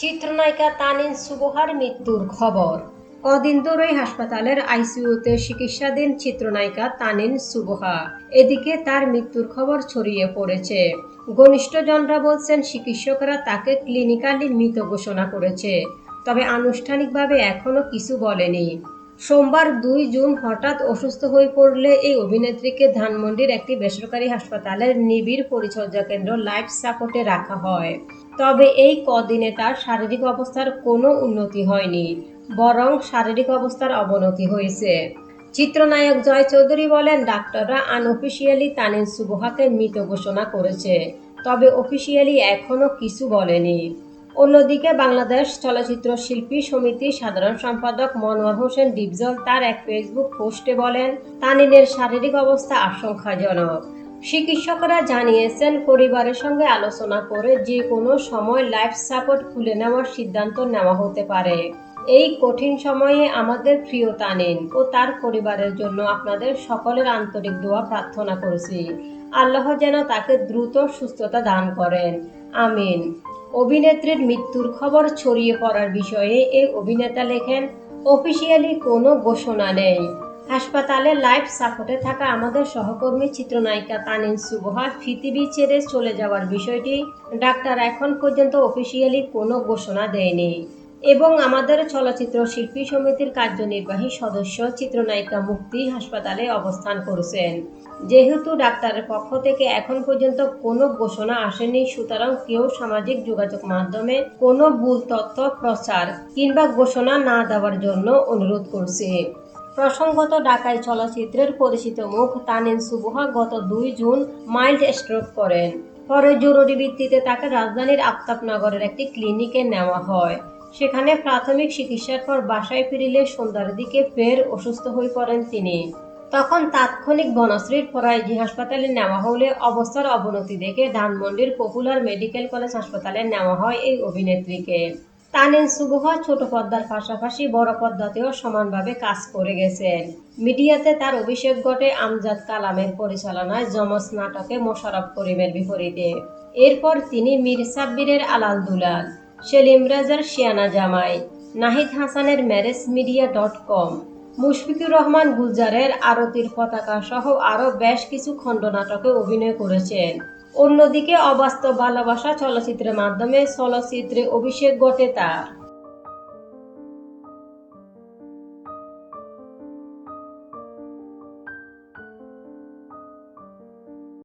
চিত্রনায়িকা তানিন সুবহার মৃত্যুর খবর। কদিন ধরেই হাসপাতালের আইসিইউতে চিকিৎসাধীন চিত্রনায়িকা তানিন সুবহা। এদিকে তার মৃত্যুর খবর ছড়িয়ে পড়েছে। ঘনিষ্ঠজনরা বলছেন চিকিৎসকরা তাকে ক্লিনিক্যালি মৃত ঘোষণা করেছে। তবে আনুষ্ঠানিকভাবে এখনও কিছু বলেনি। সোমবার দুই জুন হঠাৎ অসুস্থ হয়ে পড়লে এই অভিনেত্রীকে ধানমন্ডির একটি বেসরকারি হাসপাতালের নিবিড় পরিচর্যা কেন্দ্র লাইফ সাপোর্টে রাখা হয়। তবে এই কদিনে তার শারীরিক অবস্থার কোনো উন্নতি হয়নি, বরং শারীরিক অবস্থার অবনতি হয়েছে। চিত্রনায়ক জয় চৌধুরী বলেন, ডাক্তাররা আনঅফিসিয়ালি তানিন সুবহাকে মৃত ঘোষণা করেছে, তবে অফিসিয়ালি এখনও কিছু বলেনি। অন্যদিকে বাংলাদেশ চলচ্চিত্র শিল্পী সমিতির সাধারণ সম্পাদক মনোয়ার হোসেন ডিপজল তার এক ফেসবুক পোস্টে বলেন, তানিনের শারীরিক অবস্থা আশঙ্কাজনক। চিকিৎসকরা জানিয়েছেন, পরিবারের সঙ্গে আলোচনা করে যে কোনো সময় লাইফ সাপোর্ট খুলে নেওয়ার সিদ্ধান্ত নেওয়া হতে পারে। এই কঠিন সময়ে আমাদের প্রিয় তানিন ও তার পরিবারের জন্য আপনাদের সকলের আন্তরিক দোয়া প্রার্থনা করছি। আল্লাহ যেন তাকে দ্রুত সুস্থতা দান করেন। আমিন। অভিনেত্রীর মৃত্যুর খবর ছড়িয়ে পড়ার বিষয়ে এই অভিনেতা লেখেন, অফিসিয়ালি কোনো ঘোষণা নেই। হাসপাতালে লাইফ সাপোর্টে থাকা আমাদের সহকর্মী চিত্রনায়িকা তানিন সুবহার পৃথিবী ছেড়ে চলে যাওয়ার বিষয়টি ডাক্তার এখন পর্যন্ত অফিসিয়ালি কোনো ঘোষণা দেয়নি। এবং আমাদের চলচ্চিত্র শিল্পী সমিতির কার্যনির্বাহী সদস্য চিত্রনায়িকা মুক্তি হাসপাতালে অবস্থান করছেন। যেহেতু ডাক্তারের পক্ষ থেকে এখন পর্যন্ত কোনো ঘোষণা আসেনি, সুতরাং কেউ সামাজিক যোগাযোগ মাধ্যমে কোনো ভুল তথ্য, প্রচার কিংবা ঘোষণা না দেওয়ার জন্য অনুরোধ করছে। প্রসঙ্গত, ঢাকায় চলচ্চিত্রের পরিচিত মুখ তানিন সুবহা গত দুই জুন মাইল্ড স্ট্রোক করেন। পরে জরুরি ভিত্তিতে তাকে রাজধানীর আফতাবনগরের একটি ক্লিনিকে নেওয়া হয়। সেখানে প্রাথমিক চিকিৎসার পর বাসায় ফিরিলে সন্ধ্যার দিকে ফের অসুস্থ হয়ে পড়েন তিনি। তখন তাৎক্ষণিক বনশ্রীর ফরাইজি হাসপাতালে নেওয়া হলে অবস্থার অবনতি দেখে ধানমন্ডির পপুলার মেডিকেল কলেজ হাসপাতালে নেওয়া হয় এই অভিনেত্রীকে। তানিন সুবহা ছোট পর্দার পাশাপাশি বড় পর্দাতেও সমানভাবে কাজ করে গেছেন। মিডিয়াতে তার অভিষেক ঘটে আমজাদ কালামের পরিচালনায় জমস নাটকে মোশারফ করিমের বিপরীতে। এরপর তিনি মীর সাব্বিরের আলাল দুলাল। সেলিম রাজার শিয়ানা জামাই, নাহিদ হাসানের marriage media dot com, Mushfiqur Rahman গুলজারের আরতির পতাকা সহ আরও বেশ কিছু খণ্ডনাটকে অভিনয় করেছেন। অন্যদিকে অবাস্তব ভালোবাসা চলচ্চিত্রের মাধ্যমে চলচ্চিত্রে অভিষেক ঘটে তার।